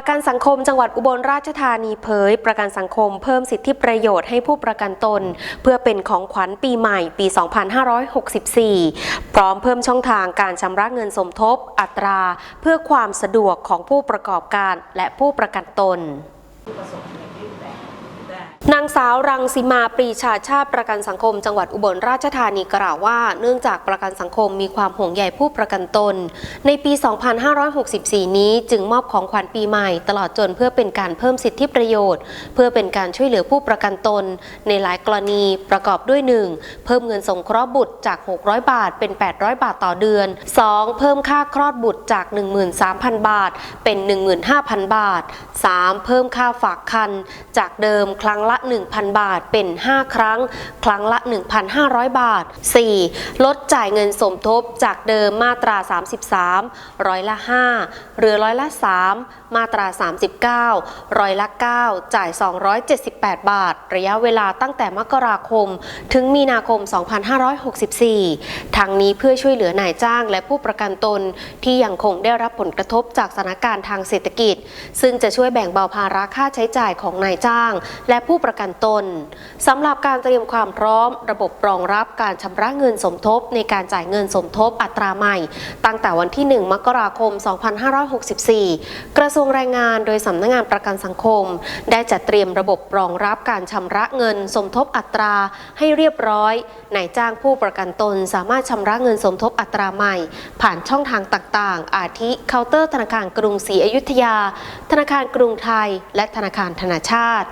ประกันสังคมจังหวัดอุบลราชธานีเผย ประกันสังคมเพิ่มสิทธิประโยชน์ให้ผู้ประกันตน เพื่อเป็นของขวัญปีใหม่ปี 2564 พร้อมเพิ่มช่องทางการชำระเงินสมทบ อัตรา เพื่อความสะดวกของผู้ประกอบการและผู้ประกันตน นางสาวรังสีมาปรีชาชาติประกันสังคม จังหวัดอุบลราชธานีกล่าวว่า เนื่องจากประกันสังคมมีความห่วงใยผู้ประกันตน ในปี 2564 นี้จึงมอบของขวัญปีใหม่ ตลอดจนเพื่อเป็นการเพิ่มสิทธิประโยชน์ เพื่อเป็นการช่วยเหลือผู้ประกันตน ในหลายกรณีประกอบด้วย 1. เพิ่มเงินสงเคราะห์บุตรจาก 600 บาทเป็น 800 บาทต่อเดือน 2. เพิ่มค่าคลอดบุตรจาก 13,000 บาท เป็น 15,000 บาท 3. เพิ่มค่าฝากคันจากเดิมครั้งละ1,000 บาทเป็น 5 ครั้ง ครั้งละ 1,500 บาท 4. ลดจ่ายเงินสมทบจากเดิมมาตรา 33 ร้อยละ 5หลือร้อยละ 3 มาตรา 39 ร้อยละ 9 จ่าย 278 บาท ระยะเวลาตั้งแต่มกราคม ถึงมีนาคม 2564ทางนี้เพื่อช่วยเหลือนายจ้างและผู้ประกันตนที่ยังคงได้รับผลกระทบจากสถานการณ์ทางเศรษฐกิจ ซึ่งจะช่วยแบ่งเบาภาระค่าใช้จ่ายของนายจ้าง และผู้ประกันตนสำหรับการเตรียมความพร้อม ระบบรองรับการชำระเงินสมทบ ในการจ่ายเงินสมทบอัตราใหม่ ตั้งแต่วันที่ 1 มกราคม 2564 กระทรวงแรงงานโดยสำนักงานประกันสังคม ได้จัดเตรียมระบบรองรับการชำระเงินสมทบอัตราให้เรียบร้อยนายจ้างผู้ประกันตนสามารถชำระเงินสมทบอัตราใหม่ ผ่านช่องทางต่างๆ อาทิเคาน์เตอร์ธนาคารกรุงศรีอยุธยา ธนาคารกรุงไทย และธนาคารธนาชาติ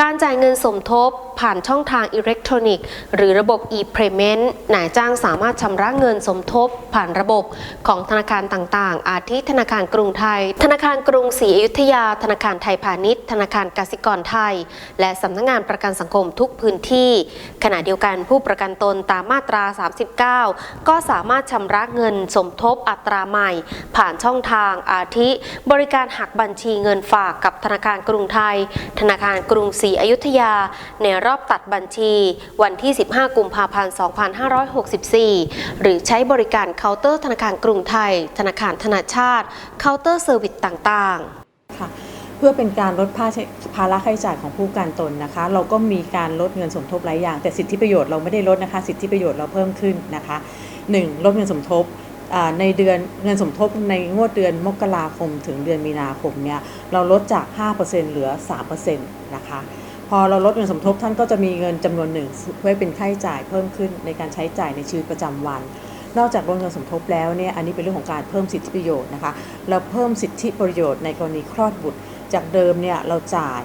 การจ่ายเงินสมทบ ผ่านช่องทางอิเล็กทรอนิกส์ หรือระบบ e-payment นายจ้างสามารถชำระเงินสมทบ ผ่านระบบของธนาคารต่างๆ อาทิธนาคารกรุงไทย ธนาคารกรุงศรีอยุธยา ธนาคารไทยพาณิชย์ ธนาคารกสิกรไทย และสำนักงานประกันสังคมทุกพื้นที่ ขณะเดียวกันผู้ประกันตนตามมาตรา 39 ก็สามารถชำระเงินสมทบอัตราใหม่ ผ่านช่องทางอาทิ บริการหักบัญชีเงินฝากกับธนาคารกรุงไทย ธนาคารกรุงศรีอยุธยาในรอบตัดบัญชี วันที่ 15 กุมภาพันธ์ 2564 หรือใช้บริการเคาน์เตอร์ธนาคารกรุงไทย ธนาคารธนาชาติ เคาน์เตอร์เซอร์วิสต่างๆ ค่ะ เพื่อเป็นการลดภาภาระค่าใช้จ่ายของผู้กันตนนะคะ เราก็มีการลดเงินสมทบหลายอย่าง แต่สิทธิประโยชน์เราไม่ได้ลดนะคะ สิทธิประโยชน์เราเพิ่มขึ้นนะคะ 1. ลดเงินสมทบในเดือนเงินสมทบในงวดเดือนมกราคมถึงเดือนมีนาคมเนี่ยเราลดจาก 5%เหลือ 3%นะคะ พอเราลดเงินสมทบท่านก็จะมีเงินจำนวนหนึ่งไว้เป็นค่าใช้จ่ายเพิ่มขึ้นในการใช้จ่ายในชีวิตประจำวัน นอกจากลดเงินสมทบแล้วเนี่ยอันนี้เป็นเรื่องของการเพิ่มสิทธิประโยชน์นะคะเราเพิ่มสิทธิประโยชน์ในกรณีคลอดบุตร จากเดิมเนี่ยเราจ่าย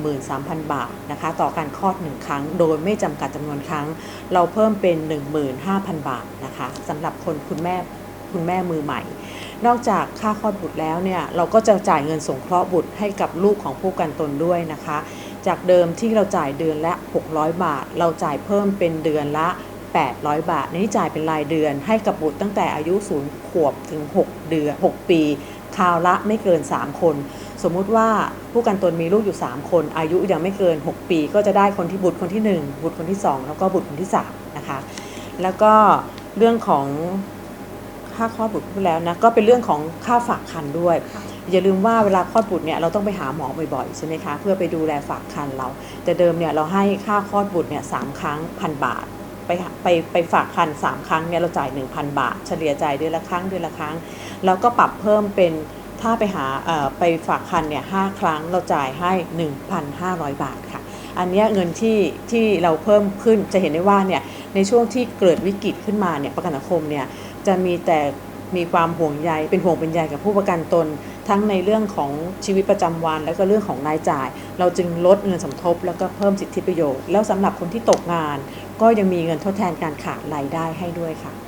13,000 บาทนะคะต่อการคลอด 1 ครั้ง โดยไม่จำกัดจำนวนครั้ง เราเพิ่มเป็น 15,000 บาทนะคะสำหรับคนคุณแม่คุณแม่มือใหม่ นอกจากค่าคลอดบุตรแล้วเนี่ยเราก็จะจ่ายเงินสงเคราะห์บุตรให้กับลูกของผู้กันตนด้วยนะคะ จากเดิมที่เราจ่ายเดือนละ 600 บาท เราจ่ายเพิ่มเป็นเดือนละ 800 บาท นี้จ่ายเป็นรายเดือนให้กับบุตรตั้งแต่อายุ 0 ขวบถึง 6 เดือน 6 ปี คราวละไม่เกิน 3 คน สมมุติว่าผู้กันตนมีลูกอยู่ 3 คน อายุยังไม่เกิน 6 ปี ก็จะได้คนที่บุตรคนที่ 1 บุตรคนที่ 2 แล้วก็บุตรคนที่ 3 นะคะ แล้วก็เรื่องของ ค่าคลอดบุตรพูดแล้วนะก็เป็นเรื่องของค่าฝากคันด้วย อย่าลืมว่าเวลาคลอดบุตรเนี่ยเราต้องไปหาหมอบ่อยๆใช่ไหมคะเพื่อไปดูแลฝากคันเรา แต่เดิมเนี่ยเราให้ค่าคลอดบุตรเนี่ยสามครั้งพันบาทไปหาไปไปฝากคันสามครั้งเนี่ยเราจ่าย 1,000 บาท เฉลี่ยจ่ายเดือนละครั้งเดือนละครั้ง แล้วก็ปรับเพิ่มเป็นถ้าไปหาเอ่อไปฝากคันเนี่ยห้าครั้งเราจ่ายให้ 1,500 บาทค่ะ อันเนี้ยเงินที่ที่เราเพิ่มขึ้นจะเห็นได้ว่าเนี่ยในช่วงที่เกิดวิกฤตขึ้นมาเนี่ยประกันสังคมเนี่ย จะมีแต่มีความห่วงใยเป็นห่วงเป็นใยกับผู้ประกันตน ทั้งในเรื่องของชีวิตประจำวัน และก็เรื่องของรายจ่าย เราจึงลดเงินสมทบ แล้วก็เพิ่มสิทธิประโยชน์แล้วสำหรับคนที่ตกงาน ก็ยังมีเงินทดแทนการขาดรายได้ให้ด้วยค่ะ